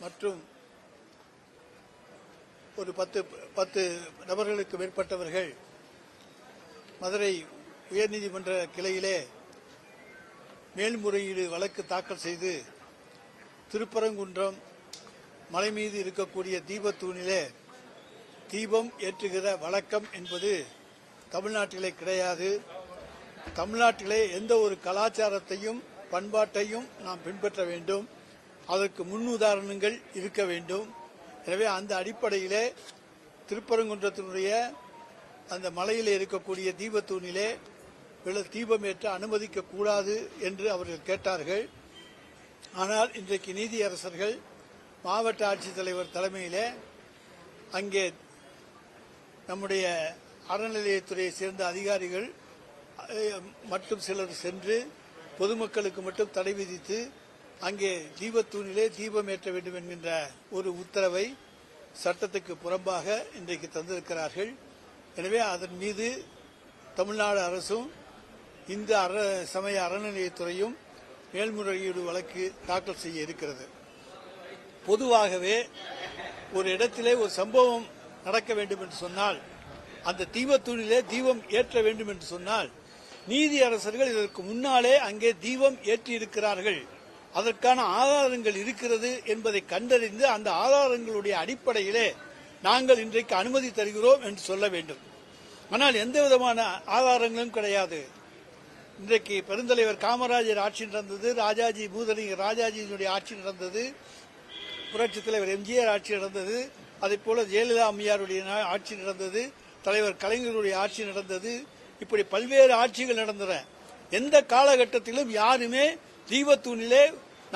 மற்றும் ஒரு பத்து பத்து நபர்களுக்கு மேற்பட்டவர்கள் மதுரை உயர்நீதிமன்ற கிளையிலே மேல்முறையீடு வழக்கு தாக்கல் செய்து திருப்பரங்குன்றம் மலை மீது இருக்கக்கூடிய தீபத்தூணிலே தீபம் ஏற்றுகிற வழக்கம் என்பது தமிழ்நாட்டிலே கிடையாது. தமிழ்நாட்டிலே எந்த ஒரு கலாச்சாரத்தையும் பண்பாட்டையும் நாம் பின்பற்ற வேண்டும். அதற்கு முன்னுதாரணங்கள் இருக்க வேண்டும். எனவே அந்த அடிப்படையிலே திருப்பரங்குன்றத்தினுடைய அந்த மலையில் இருக்கக்கூடிய தீபத்தூணிலே தீபம் ஏற்ற அனுமதிக்க கூடாது என்று அவர்கள் கேட்டார்கள். ஆனால் இன்றைக்கு நீதியரசர்கள் மாவட்ட ஆட்சித்தலைவர் தலைமையிலே அங்கே நம்முடைய அறநிலையத்துறையை சேர்ந்த அதிகாரிகள் மற்றும் மட்டும் சிலர் சென்று பொதுமக்களுக்கு மட்டும் தடை விதித்து அங்கே தீபத்தூணிலே தீபம் ஏற்ற வேண்டும் என்கின்ற ஒரு உத்தரவை சட்டத்துக்கு புறம்பாக இன்றைக்கு தந்திருக்கிறார்கள். எனவே அதன் மீது தமிழ்நாடு அரசும் இந்த அற சமய அறநிலையத்துறையும் மேல்முறையீடு வழக்கு தாக்கல் செய்ய இருக்கிறது. பொதுவாகவே ஒரு இடத்திலே ஒரு சம்பவம் நடக்க வேண்டும் என்று சொன்னால் அந்த தீபத்தூணிலே தீபம் ஏற்ற வேண்டும் என்று சொன்னால் நீதி அரசர்கள் இதற்கு முன்னாலே அங்கே தீபம் ஏற்றி இருக்கிறார்கள் அதற்கான ஆதாரங்கள் இருக்கிறது என்பதை கண்டறிந்து அந்த ஆதாரங்களுடைய அடிப்படையிலே நாங்கள் இன்றைக்கு அனுமதி தருகிறோம் என்று சொல்ல வேண்டும். ஆனால் எந்த விதமான ஆதாரங்களும் கிடையாது. இன்றைக்கு பெருந்தலைவர் காமராஜர் ஆட்சி நடந்தது ராஜாஜி பூதலிங்க ராஜாஜியினுடைய ஆட்சி நடந்தது புரட்சித் தலைவர் எம்ஜிஆர் ஆட்சி நடந்தது அதே போல ஜெயலலிதா அம்மையாருடைய ஆட்சி நடந்தது தலைவர் கலைஞருடைய ஆட்சி நடந்தது இப்படி பல்வேறு ஆட்சிகள் நடந்தன. எந்த காலகட்டத்திலும் யாருமே தீபத்தூணிலே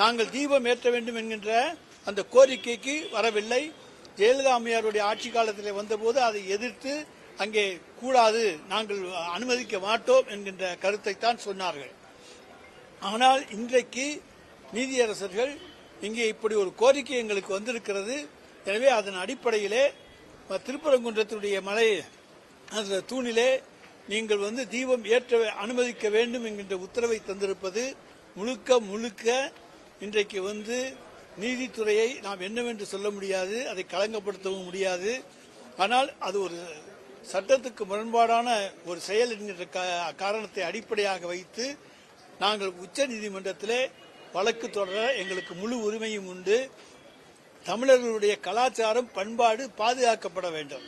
நாங்கள் தீபம் ஏற்ற வேண்டும் என்கின்ற அந்த கோரிக்கைக்கு வரவில்லை. ஜெயலலிதா அம்மையாருடைய ஆட்சி காலத்தில் வந்தபோது அதை எதிர்த்து அங்கே கூடாது நாங்கள் அனுமதிக்க மாட்டோம் என்கின்ற கருத்தை தான் சொன்னார்கள். ஆனால் இன்றைக்கு நீதியரசர்கள் இங்கே இப்படி ஒரு கோரிக்கை எங்களுக்கு வந்திருக்கிறது. எனவே அதன் அடிப்படையிலே திருப்பரங்குன்றத்தினுடைய திருப்பரங்குன்றத்துடைய மலை அந்த தூணிலே நீங்கள் வந்து தீபம் ஏற்ற அனுமதிக்க வேண்டும் என்கின்ற உத்தரவை தந்திருப்பது முழுக்க முழுக்க இன்றைக்கு வந்து நீதித்துறையை நாம் என்னவென்று சொல்ல முடியாது அதை களங்கப்படுத்தவும் முடியாது. ஆனால் அது ஒரு சட்டத்துக்கு முரண்பாடான ஒரு செயல் என்கின்ற காரணத்தை அடிப்படையாக வைத்து நாங்கள் உச்ச நீதிமன்றத்திலே வழக்கு தொடர எங்களுக்கு முழு உரிமையும் உண்டு. தமிழர்களுடைய கலாச்சாரம் பண்பாடு பாதுகாக்கப்பட வேண்டும்.